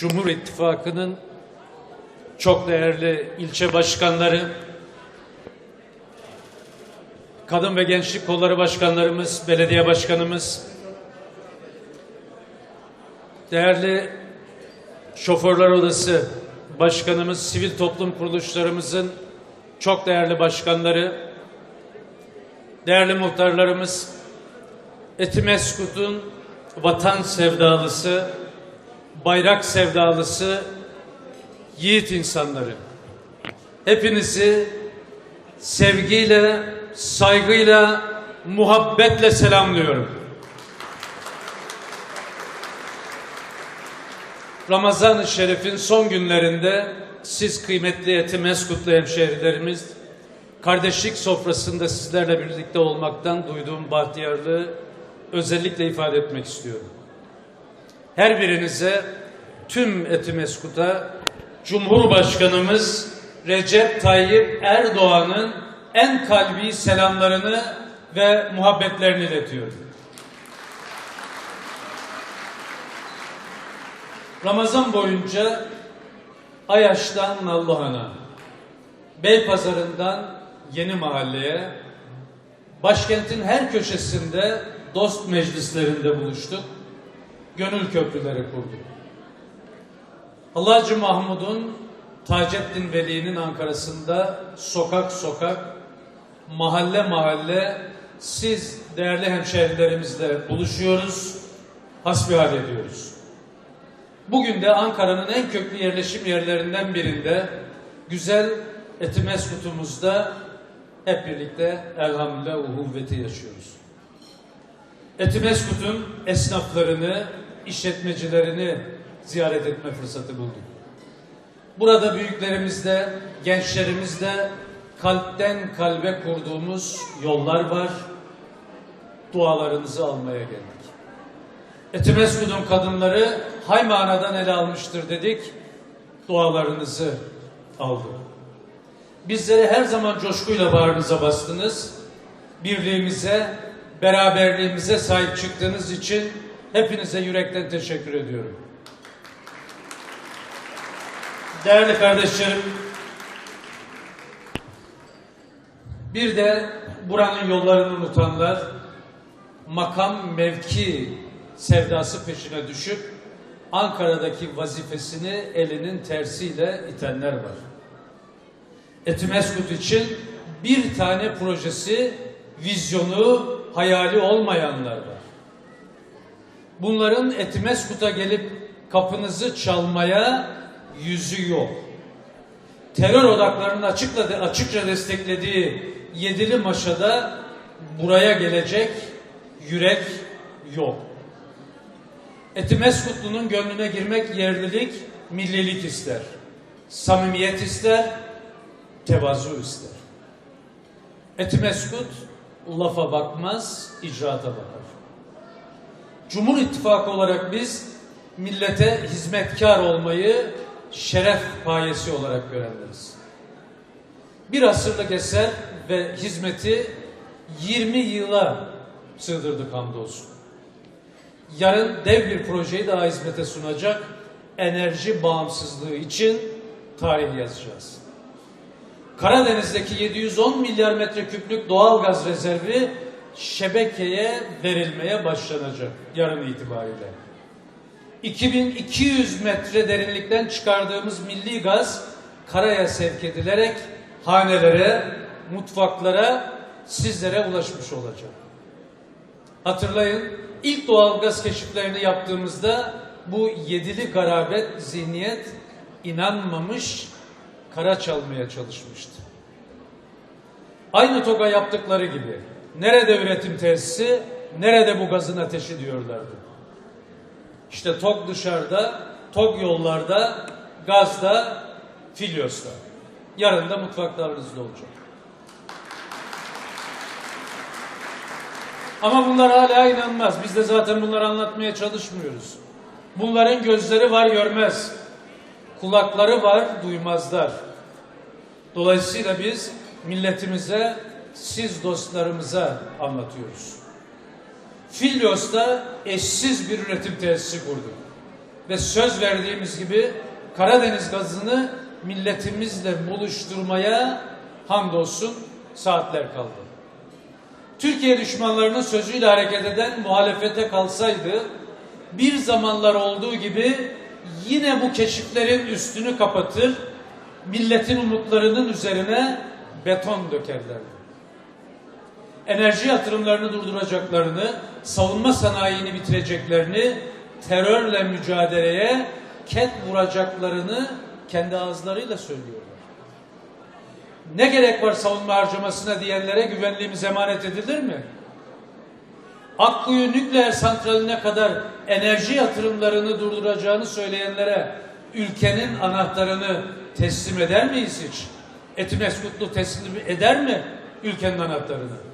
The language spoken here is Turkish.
Cumhur İttifakı'nın çok değerli ilçe başkanları, kadın ve gençlik kolları başkanlarımız, belediye başkanımız, değerli şoförler odası başkanımız, sivil toplum kuruluşlarımızın çok değerli başkanları, değerli muhtarlarımız, Etimeskut'un vatan sevdalısı, bayrak sevdalısı, yiğit insanları. Hepinizi sevgiyle, saygıyla, muhabbetle selamlıyorum. Ramazan-ı Şerif'in son günlerinde siz kıymetli Etimeskutlu hemşehrilerimiz kardeşlik sofrasında sizlerle birlikte olmaktan duyduğum bahtiyarlığı özellikle ifade etmek istiyorum. Her birinize tüm Etimeskut'a Cumhurbaşkanımız Recep Tayyip Erdoğan'ın en kalbi selamlarını ve muhabbetlerini iletiyorum. Ramazan boyunca Ayaş'tan Nallıhan'a, Beypazarı'ndan Yeni Mahalle'ye, başkentin her köşesinde dost meclislerinde buluştuk. Gönül köprüleri kurduk. Hallacı Mahmud'un Taceddin Veli'nin Ankara'sında sokak sokak, mahalle mahalle siz değerli hemşehrilerimizle buluşuyoruz, hasbihal ediyoruz. Bugün de Ankara'nın en köklü yerleşim yerlerinden birinde güzel Etimeskutumuzda hep birlikte elhamdülillah uhuvveti yaşıyoruz. Etimeskut'un esnaflarını, işletmecilerini ziyaret etme fırsatı bulduk. Burada büyüklerimizle, gençlerimizle kalpten kalbe kurduğumuz yollar var. Dualarınızı almaya geldik. Etimeskut'un kadınları Haymanadan ele almıştır dedik. Dualarınızı aldık. Bizleri her zaman coşkuyla bağrınıza bastınız. Birliğimize, beraberliğimize sahip çıktığınız için hepinize yürekten teşekkür ediyorum. Değerli kardeşlerim, bir de buranın yollarını unutanlar, makam mevki sevdası peşine düşüp Ankara'daki vazifesini elinin tersiyle itenler var. Etimeskut için bir tane projesi, vizyonu, hayali olmayanlar var. Bunların Etimeskut'a gelip kapınızı çalmaya yüzü yok. Terör odaklarının açıkla, açıkça desteklediği Yedili Maşa'da buraya gelecek yürek yok. Etimeskutlu'nun gönlüne girmek yerlilik, millilik ister. Samimiyet ister, tevazu ister. Etimeskut lafa bakmaz, icraata bakar. Cumhur İttifakı olarak biz millete hizmetkar olmayı şeref payesi olarak görenleriz. Bir asırlık eser ve hizmeti 20 yıla sığdırdık hamdolsun. Yarın dev bir projeyi daha hizmete sunacak enerji bağımsızlığı için tarih yazacağız. Karadeniz'deki 710 milyar metreküplük doğal gaz rezervi şebekeye verilmeye başlanacak yarın itibariyle. 2200 metre derinlikten çıkardığımız milli gaz karaya sevk edilerek hanelere, mutfaklara, sizlere ulaşmış olacak. Hatırlayın, ilk doğal gaz keşiflerini yaptığımızda bu yedili garabet zihniyet inanmamış, kara çalmaya çalışmıştı. Aynı TOG'a yaptıkları gibi nerede üretim tesisi, nerede bu gazın ateşi diyorlardı. İşte TOG dışarıda, TOG yollarda, gazda, Filyos'ta. Yarın da mutfaklarınızda olacak. Ama bunlar hala inanmaz. Biz de zaten bunları anlatmaya çalışmıyoruz. Bunların gözleri var görmez. Kulakları var duymazlar. Dolayısıyla biz milletimize, siz dostlarımıza anlatıyoruz. Filyos'ta eşsiz bir üretim tesisi kurduk. ve söz verdiğimiz gibi Karadeniz gazını milletimizle buluşturmaya hamdolsun saatler kaldı. Türkiye düşmanlarının sözüyle hareket eden muhalefete kalsaydı bir zamanlar olduğu gibi yine bu keşiflerin üstünü kapatır, milletin umutlarının üzerine beton dökerlerdi. Enerji yatırımlarını durduracaklarını, savunma sanayini bitireceklerini, terörle mücadeleye ket vuracaklarını kendi ağızlarıyla söylüyorlar. Ne gerek var savunma harcamasına diyenlere güvenliğimiz emanet edilir mi? Akkuyu nükleer santraline kadar enerji yatırımlarını durduracağını söyleyenlere ülkenin anahtarını teslim eder miyiz hiç? Etimeskutlu teslim eder mi ülkenin anahtarını?